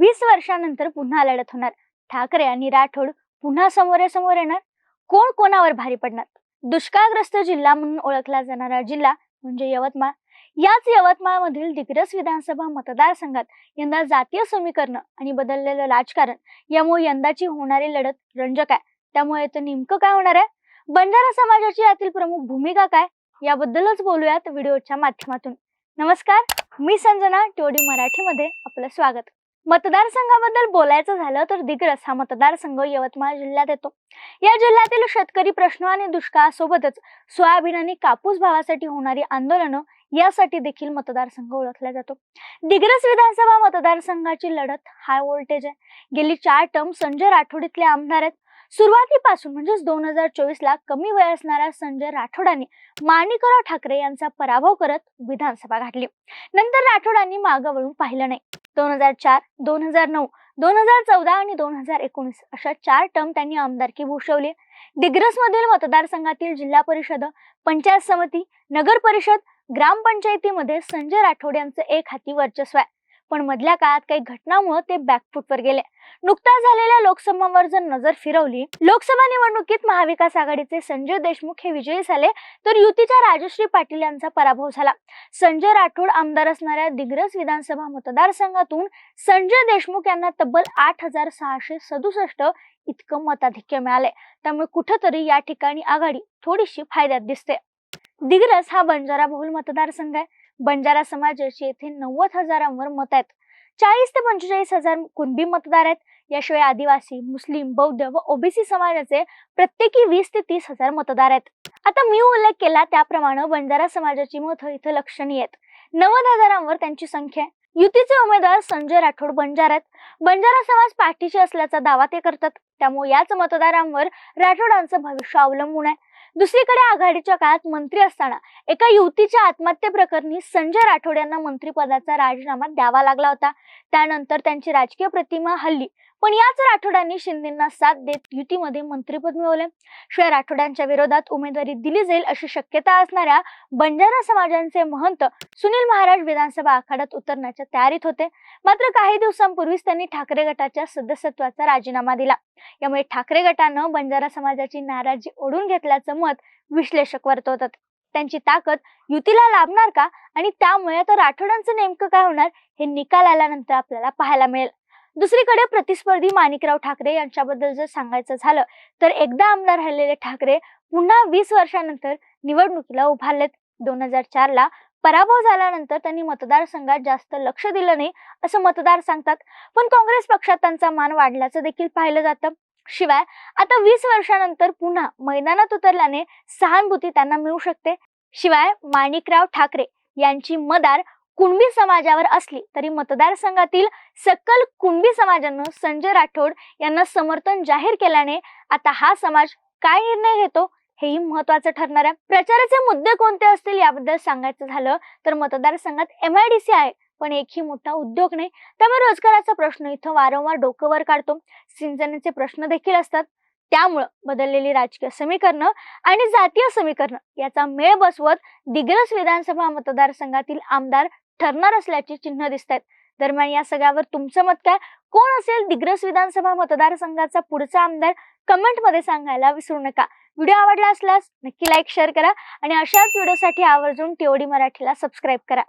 वीस वर्षानंतर पुन्हा लढत होणार. ठाकरे आणि राठोड पुन्हा समोरासमोर येणार. कोण कोणावर भारी पडणार? दुष्काळग्रस्त जिल्हा म्हणून ओळखला जाणारा जिल्हा म्हणजे यवतमाळ. याच यवतमाळमधील दिग्रस विधानसभा मतदारसंघात यंदा जातीय समीकरण आणि बदललेलं राजकारण यामुळे यंदाची होणारी लढत रंजक आहे. त्यामुळे तर नेमकं काय होणार आहे? बंजारा समाजाची यातील प्रमुख भूमिका काय? याबद्दलच बोलूयात व्हिडिओच्या माध्यमातून. नमस्कार मी संजना टोडी मराठीमध्ये आपलं स्वागत. मतदारसंघाबद्दल बोलायचं झालं तर दिग्रस हा मतदारसंघ यवतमाळ जिल्ह्यात येतो. या जिल्ह्यातील शेतकरी प्रश्न आणि दुष्काळासोबतच सोयाबीन आणि कापूस भावासाठी होणारी आंदोलनं यासाठी देखील मतदारसंघ ओळखला जातो. दिग्रस विधानसभा मतदारसंघाची लढत हाय व्होल्टेज आहे. गेली चार टर्म संजय राठोड इथले आमदार आहेत. सुरुवातीपासून म्हणजेच दोन हजार चोवीस ला कमी वय असणाऱ्या संजय राठोडांनी माणिकराव ठाकरे यांचा पराभव करत विधानसभा गाठली. नंतर राठोडांनी मागं वळून पाहिलं नाही. दोन हजार चार दोन हजार नऊ दोन हजार चौदा आणि दोन हजार एकोणीस अशा चार टर्म त्यांनी आमदारकी भूषवली. दिग्रसमधील मतदारसंघातील जिल्हा परिषद पंचायत समिती नगर परिषद ग्रामपंचायतीमध्ये संजय राठोड यांचं एक हाती वर्चस्व आहे. पण मधल्या काळात काही घटनामुळे ते बॅकफुटवर गेले. नुकत्याच झालेल्या लोकसभावर जर नजर फिरवली लोकसभा निवडणुकीत महाविकास आघाडीचे संजय देशमुख हे विजयी झाले तर युतीच्या राजश्री पाटील यांचा पराभव झाला. संजय राठोड आमदार असणाऱ्या दिग्रस विधानसभा मतदारसंघातून संजय देशमुख यांना तब्बल आठ हजार सहाशे सदुसष्ट इतकं मताधिक्य मिळाले त्यामुळे कुठंतरी या ठिकाणी आघाडी थोडीशी फायद्यात दिसते. दिग्रस हा बंजारा बहुल मतदारसंघ आहे. बंजारा समाजाची येथे नव्वद हजारांवर मत आहेत. चाळीस ते पंचेचाळीस हजार कुणबी मतदार आहेत. याशिवाय आदिवासी मुस्लिम बौद्ध व ओबीसी समाजाचे प्रत्येकी वीस ते तीस हजार मतदार आहेत. आता मी उल्लेख केला त्याप्रमाणे बंजारा समाजाची मतं इथं लक्षणीय आहेत. नव्वद हजारांवर त्यांची संख्या आहे. युतीचे उमेदवार संजय राठोड बंजार आहेत. बंजारा समाज पाठीशी असल्याचा दावा ते करतात. त्यामुळे याच मतदारांवर राठोडांचं भविष्य अवलंबून आहे. दुसरीकडे आघाडीच्या काळात मंत्री असताना एका युवतीच्या आत्महत्येप्रकरणी संजय राठोड यांना मंत्रिपदाचा राजीनामा द्यावा लागला होता. त्यानंतर त्यांची राजकीय प्रतिमा हल्ली पण याच राठोडांनी शिंदेना साथ देत युतीमध्ये मंत्रीपद मिळवले शिवाय राठोडांच्या विरोधात उमेदवारी दिली जाईल अशी शक्यता असणाऱ्या बंजारा समाजांचे महंत सुनील महाराज विधानसभा आखाड्यात उतरण्याच्या तयारीत होते. मात्र काही दिवसांपूर्वीच त्यांनी ठाकरे गटाच्या सदस्यत्वाचा राजीनामा दिला. यामुळे ठाकरे गटानं बंजारा समाजाची नाराजी ओढून घेतल्याचं मत विश्लेषक वर्तवतात. त्यांची ताकद युतीला लाभणार का? आणि त्यामुळे तर राठोडांचं नेमकं काय होणार हे निकाल आल्यानंतर आपल्याला पाहायला मिळेल. दुसरीकडे प्रतिस्पर्धी माणिकराव ठाकरे यांच्याबद्दल जर सांगायचं झालं तर एकदा आमदार राहिलेले ठाकरे पुन्हा वीस वर्षानंतर निवडणुकीला उभारलेत दोन हजार चार ला पराभव झाल्यानंतर त्यांनी मतदारसंघात जास्त लक्ष दिलं नाही असं मतदार सांगतात. पण काँग्रेस पक्षात त्यांचा मान वाढल्याचं देखील पाहिलं जातं. शिवाय आता वीस वर्षानंतर पुन्हा मैदानात उतरल्याने सहानुभूती त्यांना मिळू शकते. शिवाय माणिकराव ठाकरे यांची मदार कुणबी समाजावर असली तरी मतदारसंघातील सकल कुणबी समाजानं संजय राठोड यांना समर्थन जाहीर केल्याने आता हा समाज काय निर्णय घेतो हेही महत्वाचं ठरणार आहे. प्रचाराचे मुद्दे कोणते असतील याबद्दल सांगायचं झालं तर मतदारसंघात एम आयडीसी आहे पण एकही मोठा उद्योग नाही. त्यामुळे रोजगाराचा प्रश्न इथं वारंवार डोकं वर काढतो. सिंचनाचे प्रश्न देखील असतात. त्यामुळं बदललेली राजकीय समीकरणं आणि जातीय समीकरण याचा मेळ बसवत दिग्रस विधानसभा मतदारसंघातील आमदार ठरणार असल्याची चिन्ह दिसत आहेत दरम्यान या सगळ्यावर तुमचं मत काय? कोण असेल दिग्रस विधानसभा मतदारसंघाचा पुढचा आमदार? कमेंटमध्ये सांगायला विसरू नका. व्हिडिओ आवडला असल्यास नक्की लाईक शेअर करा आणि अशाच व्हिडिओसाठी आवर्जून टीओडी मराठीला सबस्क्राईब करा.